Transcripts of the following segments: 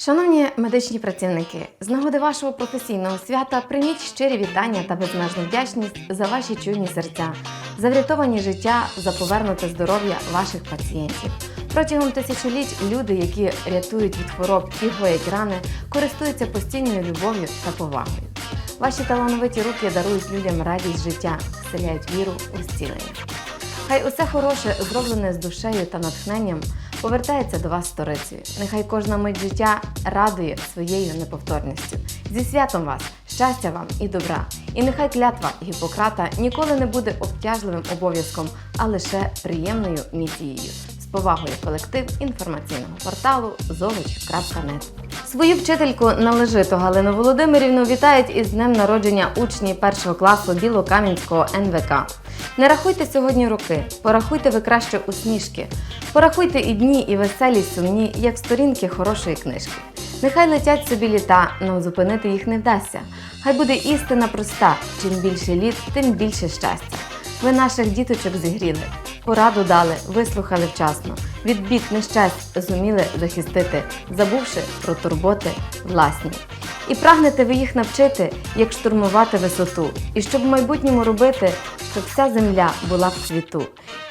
Шановні медичні працівники, з нагоди вашого професійного свята прийміть щирі вітання та безмежну вдячність за ваші чуйні серця, за врятовані життя, за повернуте здоров'я ваших пацієнтів. Протягом тисячоліть люди, які рятують від хвороб і гоять рани, користуються постійною любов'ю та повагою. Ваші талановиті руки дарують людям радість життя, вселяють віру у зцілення. Хай усе хороше, зроблене з душею та натхненням, повертається до вас сторицею. Нехай кожна мить життя радує своєю неповторністю. Зі святом вас, щастя вам і добра. І нехай клятва Гіппократа ніколи не буде обтяжливим обов'язком, а лише приємною місією. З повагою колектив інформаційного порталу золоч.нет. Свою вчительку належито Галину Володимирівну вітають із днем народження учні першого класу Білокам'янського НВК. Не рахуйте сьогодні роки, порахуйте ви краще усмішки. Порахуйте і дні, і веселі, й сумні, як сторінки хорошої книжки. Нехай летять собі літа, нам зупинити їх не вдасться. Хай буде істина проста: чим більше літ, тим більше щастя. Ви наших діточок зігріли, пораду дали, вислухали вчасно. Від бід нещасть зуміли захистити, забувши про турботи власні. І прагнете ви їх навчити, як штурмувати висоту, і щоб в майбутньому робити, щоб вся земля була в цвіту.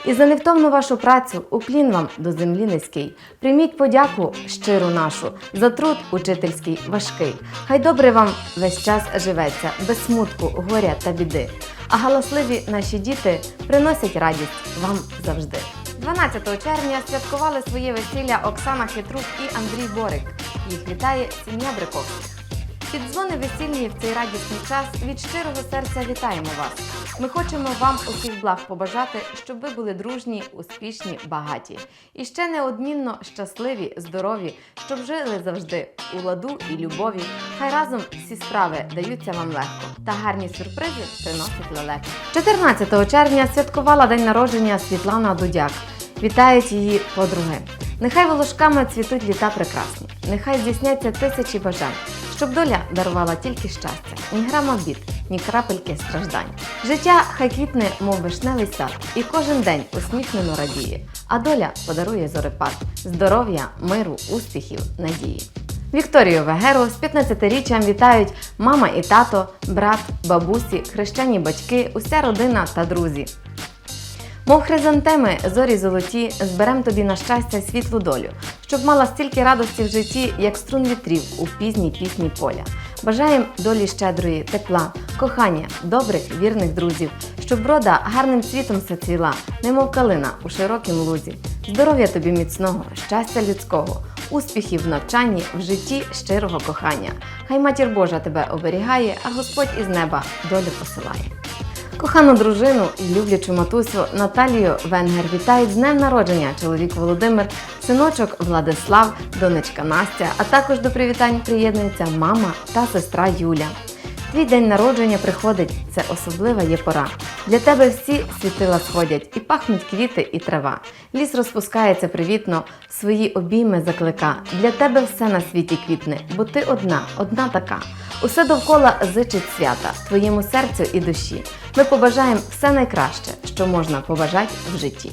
І за невтомну вашу працю уклін вам до землі низький. Прийміть подяку щиру нашу за труд учительський важкий. Хай добре вам весь час живеться, без смутку, горя та біди. А галасливі наші діти приносять радість вам завжди. 12 червня святкували своє весілля Оксана Хитрук і Андрій Борик. Їх вітає сім'я Бриковських. Під дзвони весільні в цей радісний час від щирого серця вітаємо вас. Ми хочемо вам усіх благ побажати, щоб ви були дружні, успішні, багаті. І ще неодмінно щасливі, здорові, щоб жили завжди у ладу і любові. Хай разом всі справи даються вам легко, та гарні сюрпризи приносять лелеки. 14 червня святкувала день народження Світлана Дудяк. Вітають її подруги. Нехай волошками цвітуть літа прекрасні, нехай здійсняться тисячі бажань, щоб доля дарувала тільки щастя, ні грама бід, ні крапельки страждань. Життя хай квітне, мов вишневий сад, і кожен день усміхнено радіє, а доля подарує зорепад, здоров'я, миру, успіхів, надії. Вікторію Вегеру з 15-річчям вітають мама і тато, брат, бабусі, хрещені батьки, уся родина та друзі. Мов хризантеми, зорі золоті, зберем тобі на щастя світлу долю, щоб мала стільки радості в житті, як струн вітрів у пізній пісні поля. Бажаєм долі щедрої, тепла, кохання, добрих, вірних друзів, щоб рода гарним цвітом зацвіла, немов калина у широкім лузі. Здоров'я тобі міцного, щастя людського, успіхів в навчанні, в житті щирого кохання. Хай матір Божа тебе оберігає, а Господь із неба долю посилає. Кохану дружину і люблячу матусю Наталію Венгер вітають з днем народження чоловік Володимир, синочок Владислав, донечка Настя, а також до привітань приєднуються мама та сестра Юля. Твій день народження приходить, це особлива є пора. Для тебе всі світила сходять, і пахнуть квіти і трава. Ліс розпускається привітно, свої обійми заклика. Для тебе все на світі квітне, бо ти одна, одна така. Усе довкола зичить свята, твоєму серцю і душі. Ми побажаємо все найкраще, що можна побажати в житті.